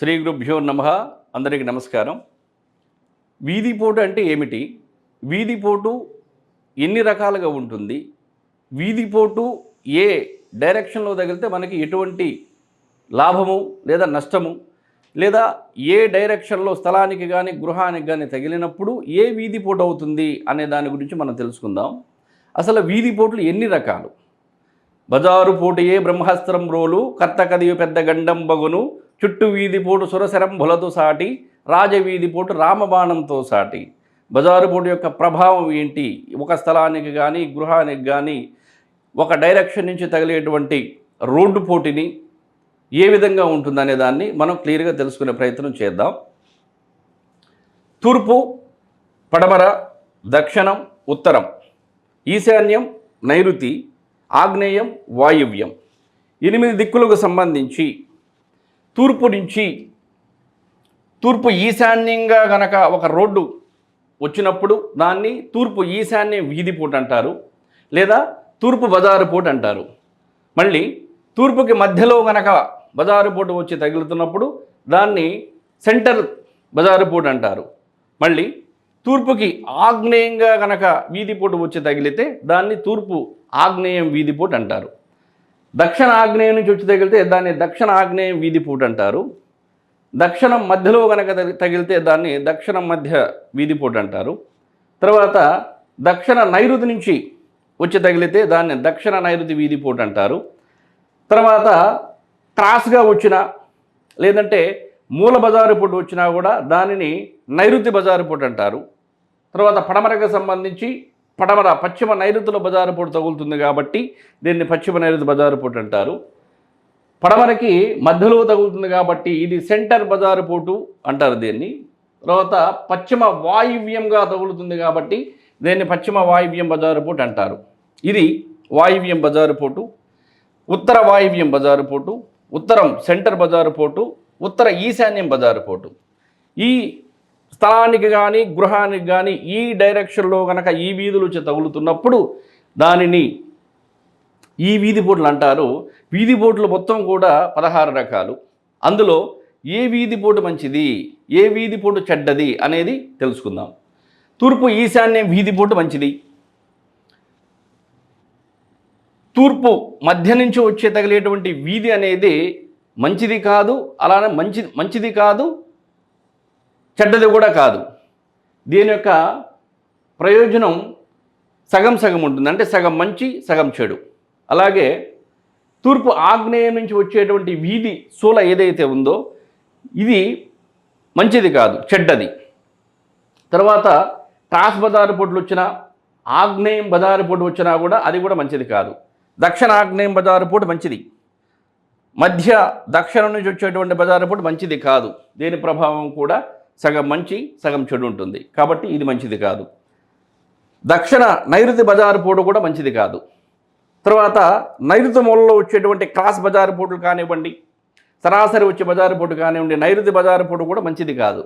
శ్రీ గురుభ్యో నమ. అందరికీ నమస్కారం. వీధిపోటు అంటే ఏమిటి? వీధిపోటు ఎన్ని రకాలుగా ఉంటుంది? వీధిపోటు ఏ డైరెక్షన్లో తగిలితే మనకి ఎటువంటి లాభము లేదా నష్టము? లేదా ఏ డైరెక్షన్లో స్థలానికి కానీ గృహానికి కానీ తగిలినప్పుడు ఏ వీధిపోటు అవుతుంది అనే దాని గురించి మనం తెలుసుకుందాం. అసలు వీధిపోట్లు ఎన్ని రకాలు? బజారు పోటీయే బ్రహ్మాస్త్రం రోలు కర్తకదియు పెద్ద గండం బగును చుట్టు వీధిపోటు సురసరం భులతో సాటి రాజవీధిపోటు రామబాణంతో సాటి. బజారు పోటు యొక్క ప్రభావం ఏంటి? ఒక స్థలానికి కానీ గృహానికి కానీ ఒక డైరెక్షన్ నుంచి తగిలేటువంటి రోడ్డు పోటీని ఏ విధంగా ఉంటుందనే దాన్ని మనం క్లియర్గా తెలుసుకునే ప్రయత్నం చేద్దాం. తూర్పు పడమర దక్షిణం ఉత్తరం. ఈశాన్యం నైరుతి. ఆగ్నేయం వాయువ్యం. ఎనిమిది దిక్కులకు సంబంధించి తూర్పు నుంచి తూర్పు ఈశాన్యంగా గనక ఒక రోడ్డు వచ్చినప్పుడు దాన్ని తూర్పు ఈశాన్య వీధిపోటు అంటారు లేదా తూర్పు బజారు పోటు అంటారు. మళ్ళీ తూర్పుకి మధ్యలో గనక బజారు పోటు వచ్చి తగులుతున్నప్పుడు దాన్ని సెంటర్ బజారు పూట అంటారు. మళ్ళీ తూర్పుకి ఆగ్నేయంగా గనక వీధిపోటు వచ్చి తగిలితే దాన్ని తూర్పు ఆగ్నేయం వీధిపోటు అంటారు. దక్షిణ ఆగ్నేయం నుంచి వచ్చి తగిలితే దాన్ని దక్షిణ ఆగ్నేయం వీధిపోటు అంటారు. దక్షిణం మధ్యలో కనుక తగిలితే దాన్ని దక్షిణం మధ్య వీధిపోటు అంటారు. తర్వాత దక్షిణ నైరుతి నుంచి వచ్చి తగిలితే దాన్ని దక్షిణ నైరుతి వీధిపోటు అంటారు. తర్వాత క్రాస్గా వచ్చిన లేదంటే మూల బజారు పూట వచ్చినా కూడా దానిని నైరుతి బజారు పూట అంటారు. తర్వాత పడమరకు సంబంధించి పడమర పశ్చిమ నైరుతిలో బజారు పూట తగులుతుంది కాబట్టి దీన్ని పశ్చిమ నైరుతి బజారు పూట అంటారు. పడమరకి మధ్యలో తగులుతుంది కాబట్టి ఇది సెంటర్ బజారు పోటు అంటారు దీన్ని. తర్వాత పశ్చిమ వాయువ్యంగా తగులుతుంది కాబట్టి దీన్ని పశ్చిమ వాయువ్యం బజారు పోటు అంటారు. ఇది వాయువ్యం బజారు పోటు ఉత్తర వాయువ్యం బజారు పోటు ఉత్తరం సెంటర్ బజారు పోటు ఉత్తర ఈశాన్యం బజారు పోటు. ఈ స్థలానికి కానీ గృహానికి కానీ ఈ డైరెక్షన్లో కనుక ఈ వీధులు వచ్చి తగులుతున్నప్పుడు దానిని ఈ వీధి పోట్లు అంటారు. వీధి పోట్లు మొత్తం కూడా పదహారు రకాలు. అందులో ఏ వీధి పోటు మంచిది ఏ వీధి పోటు చెడ్డది అనేది తెలుసుకుందాం. తూర్పు ఈశాన్యం వీధి పోటు మంచిది. తూర్పు మధ్య నుంచి వచ్చే తగిలేటువంటి వీధి అనేది మంచిది కాదు అలానే మంచి మంచిది కాదు చెడ్డది కూడా కాదు. దీని యొక్క ప్రయోజనం సగం సగం ఉంటుంది. అంటే సగం మంచి సగం చెడు. అలాగే తూర్పు ఆగ్నేయం నుంచి వచ్చేటువంటి వీధి శూల ఏదైతే ఉందో ఇది మంచిది కాదు చెడ్డది. తర్వాత టాస్ బజారు పొట్లు వచ్చినా ఆగ్నేయం బజారు పొట్టు వచ్చినా కూడా అది కూడా మంచిది కాదు. దక్షిణ ఆగ్నేయం బజారు పొట్టు మంచిది. మధ్య దక్షిణం నుంచి వచ్చేటువంటి బజారు పొట్టు మంచిది కాదు. దీని ప్రభావం కూడా సగం మంచి సగం చెడు ఉంటుంది. కాబట్టి ఇది మంచిది కాదు. దక్షిణ నైరుతి బజారు పోటు కూడా మంచిది కాదు. తర్వాత నైరుతి మూలలో వచ్చేటువంటి క్రాస్ బజారు పోటులు కానివ్వండి సరాసరి వచ్చే బజారు పోటు కానివ్వండి నైరుతి బజారు పోటు కూడా మంచిది కాదు.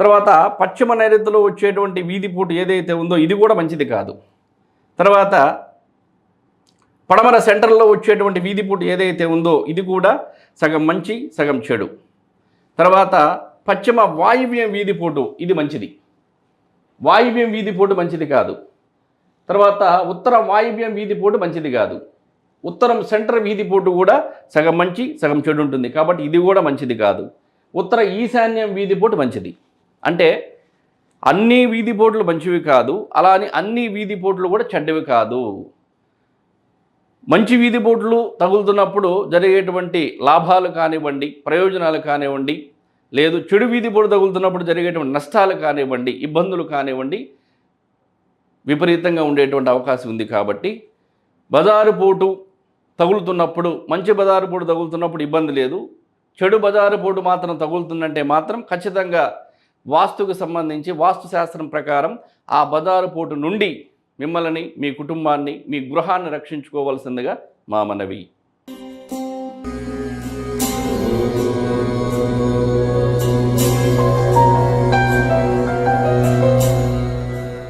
తర్వాత పశ్చిమ నైరుతిలో వచ్చేటువంటి వీధి పోటు ఏదైతే ఉందో ఇది కూడా మంచిది కాదు. తర్వాత పడమర సెంటర్లో వచ్చేటువంటి వీధి పూట ఏదైతే ఉందో ఇది కూడా సగం మంచి సగం చెడు. తర్వాత పశ్చిమ వాయువ్యం వీధిపోటు ఇది మంచిది. వాయువ్యం వీధిపోటు మంచిది కాదు. తర్వాత ఉత్తర వాయువ్యం వీధిపోటు మంచిది కాదు. ఉత్తరం సెంటర్ వీధిపోటు కూడా సగం మంచి సగం చెడు ఉంటుంది. కాబట్టి ఇది కూడా మంచిది కాదు. ఉత్తర ఈశాన్యం వీధిపోటు మంచిది. అంటే అన్ని వీధిపోట్లు మంచివి కాదు. అలా అని అన్ని వీధిపోట్లు కూడా చెడ్డవి కాదు. మంచి వీధిపోట్లు తగులుతున్నప్పుడు జరిగేటువంటి లాభాలు కానివ్వండి ప్రయోజనాలు కానివ్వండి లేదు చెడు వీధి పొడి తగులుతున్నప్పుడు జరిగేటువంటి నష్టాలు కానివ్వండి ఇబ్బందులు కానివ్వండి విపరీతంగా ఉండేటువంటి అవకాశం ఉంది కాబట్టి బజారు పోటు తగులుతున్నప్పుడు మంచి బజారు పోటు తగులుతున్నప్పుడు ఇబ్బంది లేదు. చెడు బజారు పోటు మాత్రం తగులుతుందంటే మాత్రం ఖచ్చితంగా వాస్తుకు సంబంధించి వాస్తు శాస్త్రం ప్రకారం ఆ బజారు పోటు నుండి మిమ్మల్ని మీ కుటుంబాన్ని మీ గృహాన్ని రక్షించుకోవాల్సిందిగా మా మనవి.